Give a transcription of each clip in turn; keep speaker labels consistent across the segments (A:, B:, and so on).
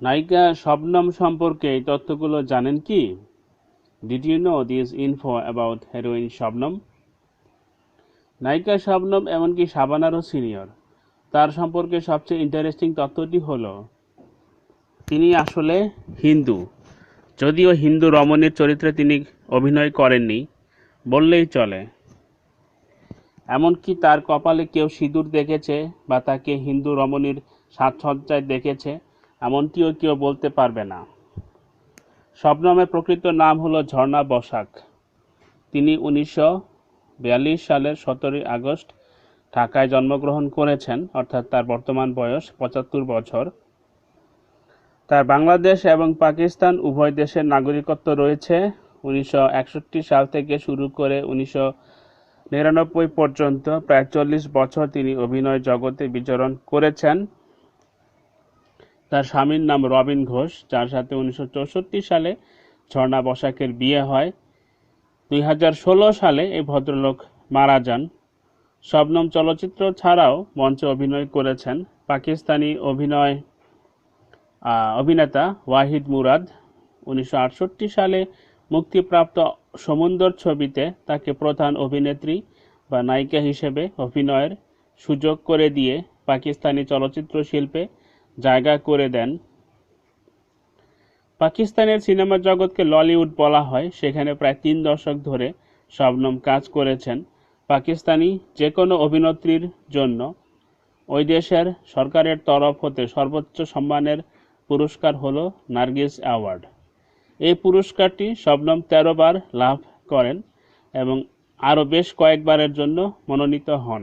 A: নায়িকা শবনম সম্পর্কে এই তথ্যগুলো জানেন কি? Did you know this info about heroine Shabnam? নায়িকা শবনম এমনকি শাবানারও সিনিয়র তার সম্পর্কে সবচেয়ে ইন্টারেস্টিং তথ্যটি হলো, তিনি আসলে হিন্দু। যদিও হিন্দু রমণীর চরিত্রে তিনি অভিনয় করেননি, বললেই চলে। এমনকি তার কপালে কেউ সিঁদুর দেখেছে বা তাকে হিন্দু রমণীর সাজসজ্জায় দেখেছে। এমনটিও কেউ বলতে পারবে না। শবনমের প্রকৃত নাম হলো ঝর্ণা বসাক। তিনি উনিশশো বিয়াল্লিশ সালের সতেরোই আগস্ট ঢাকায় জন্মগ্রহণ করেছেন, অর্থাৎ তার বর্তমান বয়স পঁচাত্তর বছর। তার বাংলাদেশ এবং পাকিস্তান উভয় দেশের নাগরিকত্ব রয়েছে। উনিশশো একষট্টি সাল থেকে শুরু করে উনিশশো নিরানব্বই পর্যন্ত প্রায় চল্লিশ বছর তিনি অভিনয় জগতে বিচরণ করেছেন। তার স্বামীর নাম রবিন ঘোষ, যার সাথে উনিশশো চৌষট্টি সালে ঝর্ণা বসাকের বিয়ে হয়। দুই হাজার ষোলো সালে এই ভদ্রলোক মারা যান। শবনম চলচ্চিত্র ছাড়াও মঞ্চে অভিনয় করেছেন পাকিস্তানি অভিনয় অভিনেতা ওয়াহিদ মুরাদ। উনিশশো আটষট্টি সালে মুক্তিপ্রাপ্ত সমুন্দর ছবিতে তাকে প্রধান অভিনেত্রী বা নায়িকা হিসেবে অভিনয়ের সুযোগ করে দিয়ে পাকিস্তানি চলচ্চিত্র শিল্পে জায়গা করে দেন। পাকিস্তানের সিনেমা জগৎকে ললিউড বলা হয়। সেখানে প্রায় তিন দশক ধরে শবনম কাজ করেছেন পাকিস্তানি যে কোনো অভিনেত্রীর জন্য। ওই দেশের সরকারের তরফ হতে সর্বোচ্চ সম্মানের পুরস্কার হলো নার্গিস অ্যাওয়ার্ড। এই পুরস্কারটি শবনম তেরো বার লাভ করেন এবং আরও বেশ কয়েকবারের জন্য মনোনীত হন।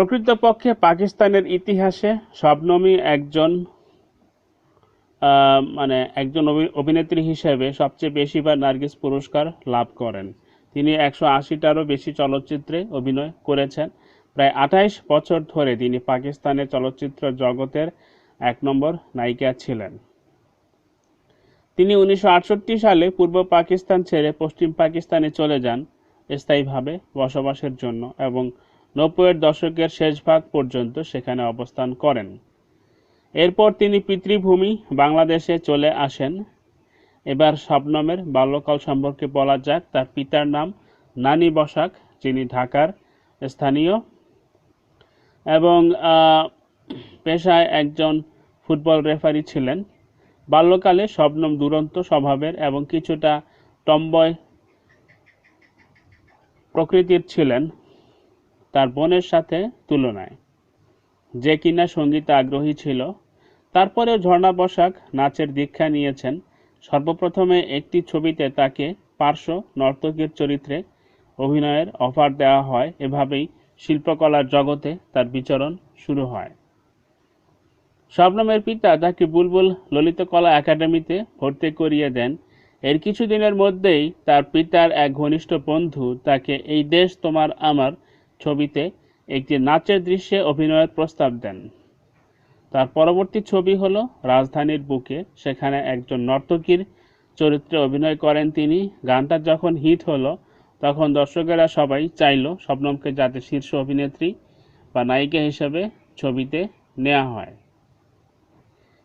A: প্রকৃতপক্ষে পাকিস্তানের ইতিহাসে শবনমই একজন মানে একজন অভিনেত্রী হিসেবে সবচেয়ে বেশিবার নার্গিস পুরস্কার লাভ করেন। তিনি একশো আশিটারও বেশি চলচ্চিত্রে অভিনয় করেছেন। প্রায় আঠাইশ বছর ধরে তিনি পাকিস্তানের চলচ্চিত্র জগতের এক নম্বর নায়িকা ছিলেন। তিনি উনিশশো আটষট্টি সালে পূর্ব পাকিস্তান ছেড়ে পশ্চিম পাকিস্তানে চলে যান স্থায়ীভাবে বসবাসের জন্য এবং নব্বইয়ের দশকের শেষ ভাগ পর্যন্ত সেখানে অবস্থান করেন। এরপর তিনি পিতৃভূমি বাংলাদেশে চলে আসেন। এবার শবনমের বাল্যকাল সম্পর্কে বলা যাক, তার পিতার নাম নানি বসাক, যিনি ঢাকার স্থানীয় এবং পেশায় একজন ফুটবল রেফারি ছিলেন। বাল্যকালে শবনম দুরন্ত স্বভাবের এবং কিছুটা টম্বয় প্রকৃতির ছিলেন। তার বোনের সাথে তুলনায়। যে কিনা সঙ্গীতে আগ্রহী ছিল, তারপরেও ঝর্ণা বসাক নাচের দীক্ষা নিয়েছেন। সর্বপ্রথমে একটি ছবিতে তাকে পার্শ্ব নর্তকীর চরিত্রে অভিনয়ের অফার দেওয়া হয়। এভাবেই শিল্পকলার জগতে তার বিচরণ শুরু হয়। শবনমের পিতা তাকে বুলবুল ললিতকলা একাডেমিতে ভর্তি করিয়ে দেন। এর কিছুদিনের মধ্যেই তার পিতার এক ঘনিষ্ঠ বন্ধু তাকে, এই দেশ তোমার, আমার। ছবিতে একটি নাচের দৃশ্যে অভিনয়ের প্রস্তাব দেন। তার পরবর্তী ছবি হল রাজধানীর বুকে, সেখানে একজন নর্তকীর চরিত্রে অভিনয় করেন তিনি। গানটা যখন হিট হলো, তখন দর্শকেরা সবাই চাইল শবনমকে যাতে শীর্ষ অভিনেত্রী বা নায়িকা হিসেবে ছবিতে নেওয়া হয়।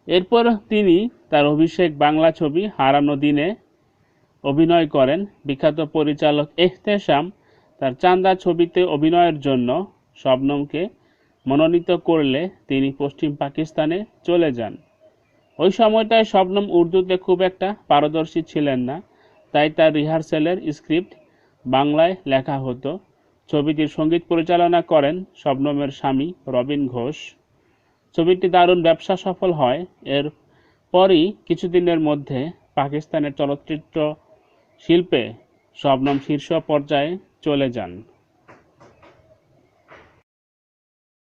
A: এরপর তিনি তার অভিষেক বাংলা ছবি হারানো দিনে অভিনয় করেন। বিখ্যাত পরিচালক এহতেশাম তার চান্দা ছবিতে অভিনয়ের জন্য শবনমকে মনোনীত করলে তিনি পশ্চিম পাকিস্তানে চলে যান। ওই সময়টায় শবনম উর্দুতে খুব একটা পারদর্শী ছিলেন না, তাই তার রিহার্সেলের স্ক্রিপ্ট বাংলায় লেখা হতো। ছবিটির সংগীত পরিচালনা করেন শবনমের স্বামী রবিন ঘোষ। ছবিটি দারুণ ব্যবসা সফল হয়। এর পরই কিছুদিনের মধ্যে পাকিস্তানের চলচ্চিত্র শিল্পে শবনম শীর্ষ পর্যায়ে চলে যান।